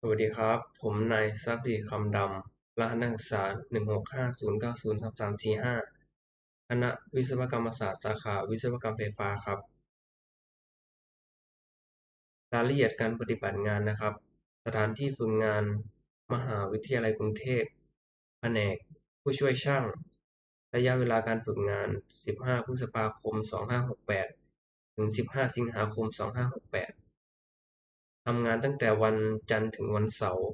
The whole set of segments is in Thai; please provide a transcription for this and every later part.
สวัสดีครับ ผมนายทรัพย์ดีคำดำ รหัสนักศึกษา165090335คณะวิศวกรรมศาสตร์ สาขาวิศวกรรมไฟฟ้าครับ รายละเอียดการปฏิบัติงานนะครับ สถานที่ฝึกงาน มหาวิทยาลัยกรุงเทพ แผนก ผู้ช่วยช่าง ระยะเวลาการฝึกงาน 15 พฤษภาคม 2568 ถึง 15 สิงหาคม 2568 ทำงานตั้งแต่วันจันทร์ถึงวันเสาร์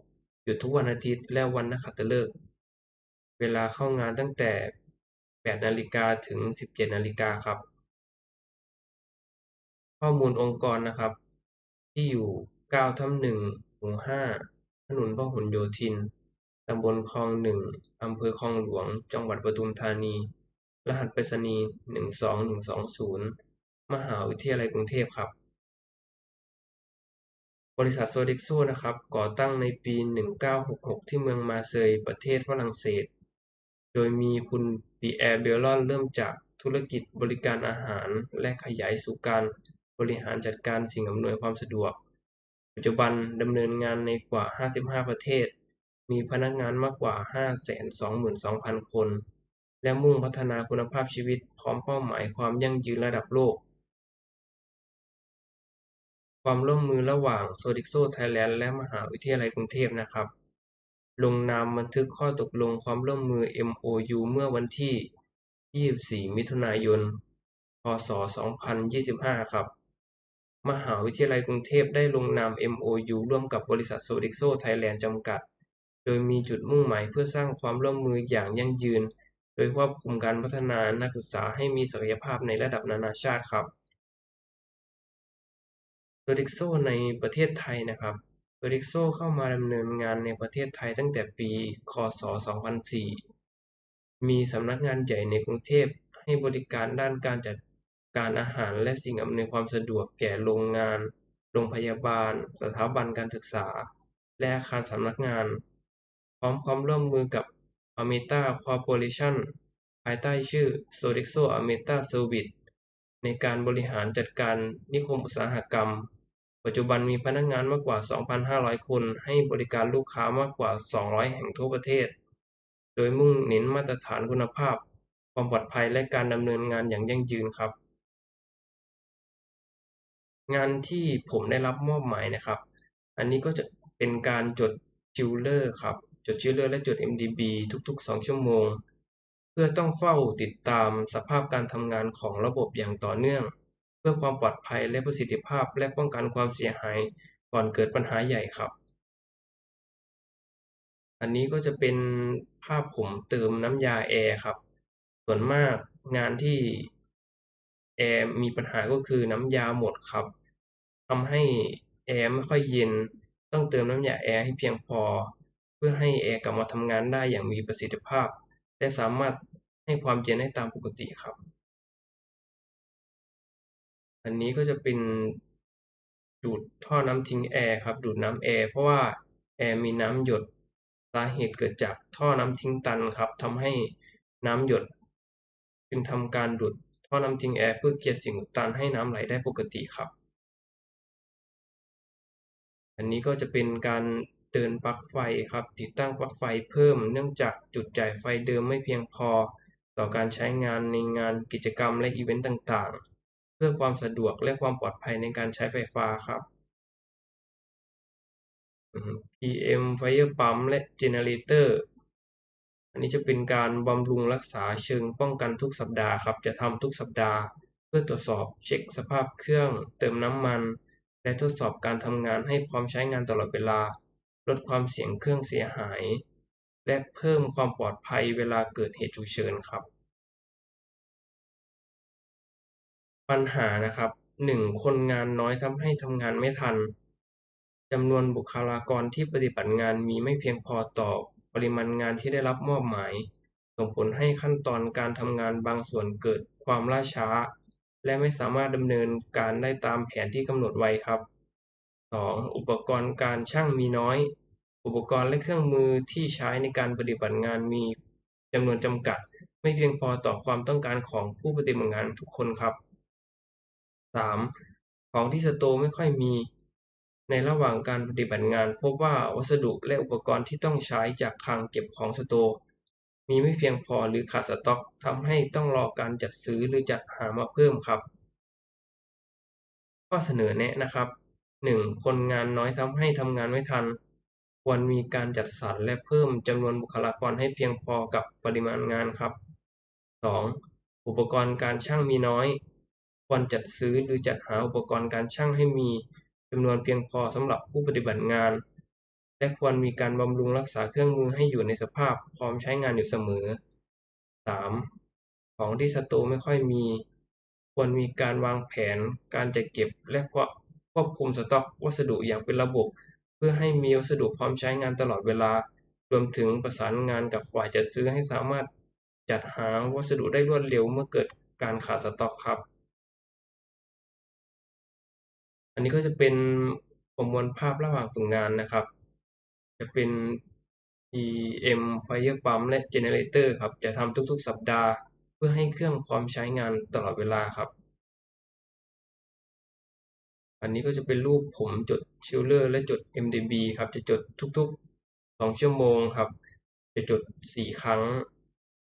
หยุดทุกวันอาทิตย์และวันนักขัตฤกษ์เวลาเข้างานตั้งแต่ 8 นาฬิกาถึง 17 นาฬิกาครับ ข้อมูลองค์กรนะครับ ที่อยู่ 9ทับ1หมู่5ถนนพหลโยธิน ตำบลคลอง1อำเภอคลองหลวง จังหวัดปทุมธานี รหัสไปรษณีย์ 12120 มหาวิทยาลัยกรุงเทพครับ บริษัท Sodexo นะครับ ก่อตั้งในปี 1966 ที่เมืองมาเซย์ประเทศฝรั่งเศส โดยมีคุณปีแอร์เบลลอนเริ่มจากธุรกิจบริการอาหาร และขยายสู่การบริหารจัดการสิ่งอำนวยความสะดวก ปัจจุบันดำเนินงานในกว่า 55 ประเทศ มีพนักงานมากกว่า 522,000 คน และมุ่งพัฒนาคุณภาพชีวิตพร้อมเป้าหมายความยั่งยืนระดับโลก ความร่วมมือระหว่าง Sodexo Thailand และมหาวิทยาลัยกรุงเทพนะครับ ลงนามบันทึกข้อตกลงความร่วมมือ MoU เมื่อวันที่ 24 มิถุนายน พ.ศ.2025 ครับ มหาวิทยาลัยกรุงเทพได้ลงนาม MoU ร่วมกับบริษัท Sodexo Thailand จำกัด โดยมีจุดมุ่งหมายเพื่อสร้างความร่วมมืออย่างยั่งยืน โดยควบคุมการพัฒนานักศึกษาให้มีศักยภาพในระดับนานาชาติครับ Sodexo ในประเทศไทยนะครับ Sodexo เข้ามาดำเนินงานในประเทศไทยตั้งแต่ปี ค.ศ.2004 มีสำนักงานใหญ่ในกรุงเทพให้บริการด้านการจัดการอาหารและสิ่งอำนวยความสะดวกแก่โรงงาน โรงพยาบาล สถาบันการศึกษา และอาคารสำนักงาน พร้อมความร่วมมือกับ Ameta Corporation ภายใต้ชื่อ Sodexo Ameta Services ในการบริหารจัดการนิคมอุตสาหกรรม ปัจจุบันมีพนักงานมากกว่า 2,500 คน ให้บริการลูกค้ามากกว่า 200 แห่งทั่วประเทศ โดยมุ่งเน้นมาตรฐานคุณภาพ ความปลอดภัยและการดำเนินงานอย่างยั่งยืนครับ งานที่ผมได้รับมอบหมายนะครับ อันนี้ก็จะเป็นการจดจิวเลอร์ครับ จดจิวเลอร์และจด MDB ทุก ๆ 2 ชั่วโมง เพื่อต้องเฝ้าติดตามสภาพการทำงานของระบบอย่างต่อเนื่อง เพื่อความปลอดภัยและประสิทธิภาพและป้องกันความเสียหายก่อนเกิดปัญหาใหญ่ครับ อันนี้ก็จะเป็นภาพผมเติมน้ำยาแอร์ครับ ส่วนมากงานที่แอร์มีปัญหาก็คือน้ำยาหมดครับทำให้แอร์ไม่ค่อยเย็น ต้องเติมน้ำยาแอร์ให้เพียงพอ เพื่อให้แอร์กลับมาทำงานได้อย่างมีประสิทธิภาพ และสามารถให้ความเย็นได้ตามปกติครับ อันนี้ก็จะเป็นดูดท่อน้ำทิ้งแอร์ครับ ดูดน้ำแอร์เพราะว่าแอร์มีน้ำหยดสาเหตุเกิดจากท่อน้ำทิ้งตันครับทำให้น้ำหยดจึงทำการดูดท่อน้ำทิ้งแอร์เพื่อเกลียสิ่งอุดตันให้น้ำไหลได้ปกติครับ อันนี้ก็จะเป็นการเดินปลั๊กไฟครับ ติดตั้งปลั๊กไฟเพิ่มเนื่องจากจุดจ่ายไฟเดิมไม่เพียงพอ ต่อการใช้งานในงานกิจกรรมและอีเวนต์ต่างๆ พื่อความสะดวกและความปลอดภัยในการใช้ไฟฟ้าครับ PM Fire Pump และ Generator อันนี้จะเป็นการบำรุงรักษาเชิงป้องกันทุกสัปดาห์ครับ จะทำทุกสัปดาห์ เพื่อตรวจสอบเช็คสภาพเครื่อง เติมน้ำมัน และทดสอบการทำงานให้พร้อมใช้งานตลอดเวลา ลดความเสี่ยงเครื่องเสียหาย และเพิ่มความปลอดภัยเวลาเกิดเหตุฉุกเฉินครับ ปัญหานะครับ 1. คนงานน้อยทำให้ทำงานไม่ทันจำนวนบุคลากรที่ปฏิบัติงานมีไม่เพียงพอต่อปริมาณงานที่ได้รับมอบหมาย ส่งผลให้ขั้นตอนการทำงานบางส่วนเกิดความล่าช้า และไม่สามารถดำเนินการได้ตามแผนที่กำหนดไว้ครับ 2. อุปกรณ์การช่างมีน้อย อุปกรณ์และเครื่องมือที่ใช้ในการปฏิบัติงานมีจำนวนจำกัด ไม่เพียงพอต่อความต้องการของผู้ปฏิบัติงานทุกคนครับ 3. ของที่สโตร์ไม่ค่อยมี ในระหว่างการปฏิบัติงาน พบว่าวัสดุและอุปกรณ์ที่ต้องใช้จากคลังเก็บของสโตร์มีไม่เพียงพอหรือขาดสต็อกทำให้ต้องรอการจัดซื้อหรือจัดหามาเพิ่มครับ ข้อเสนอแนะนะครับ 1. คนงานน้อยทำให้ทำงานไม่ทัน ควรมีการจัดสรรและเพิ่มจำนวนบุคลากรให้เพียงพอกับปริมาณงานครับ 2. อุปกรณ์การช่างมีน้อย ควรจัดซื้อหรือจัดหาอุปกรณ์การช่างให้มีจำนวนเพียงพอสำหรับผู้ปฏิบัติงาน และควรมีการบำรุงรักษาเครื่องมือให้อยู่ในสภาพพร้อมใช้งานอยู่เสมอ 3. ของที่สตร์ไม่ค่อยมี ควรมีการวางแผน การจัดเก็บ และควบคุมสต็อกวัสดุอย่างเป็นระบบ เพื่อให้มีวัสดุพร้อมใช้งานตลอดเวลา รวมถึงประสานงานกับฝ่ายจัดซื้อให้สามารถจัดหาวัสดุได้รวดเร็วเมื่อเกิดการขาดสต็อกครับ อันนี้ก็จะเป็นประมวลภาพระหว่างฝึกงานนะครับ จะเป็น PM Fire Pump และ Generator ครับ จะทำทุกๆ สัปดาห์ เพื่อให้เครื่องพร้อมใช้งานตลอดเวลาครับ อันนี้ก็จะเป็นรูปผมจดชิลเลอร์และจด MDB ครับ จะจดทุกๆ 2 ชั่วโมงครับ จะจด 4 ครั้ง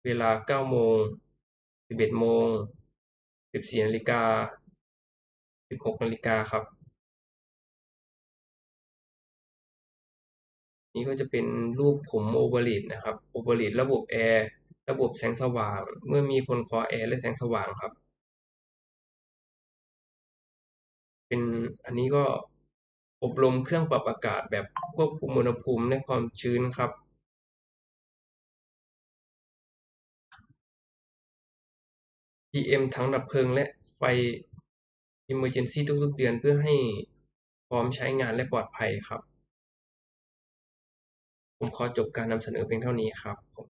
เวลา 9 โมง 11 โมง 14นาฬิกา 16นาฬิกาครับ นี่ก็จะเป็นรูปผมโอเวอร์ลีดนะครับโอเวอร์ลีดระบบแอร์ระบบแสงสว่าง เมื่อมีคนคอแอร์และแสงสว่างครับ เป็นอันนี้ก็อบรมเครื่องปรับอากาศแบบควบคุมอุณหภูมิและความชื้นครับ PM ถังดับเพลิงและไฟ Emergency ทุกๆ เดือนเพื่อให้พร้อมใช้งานและปลอดภัยครับ ผมขอจบการนำเสนอเพียงเท่านี้ครับผม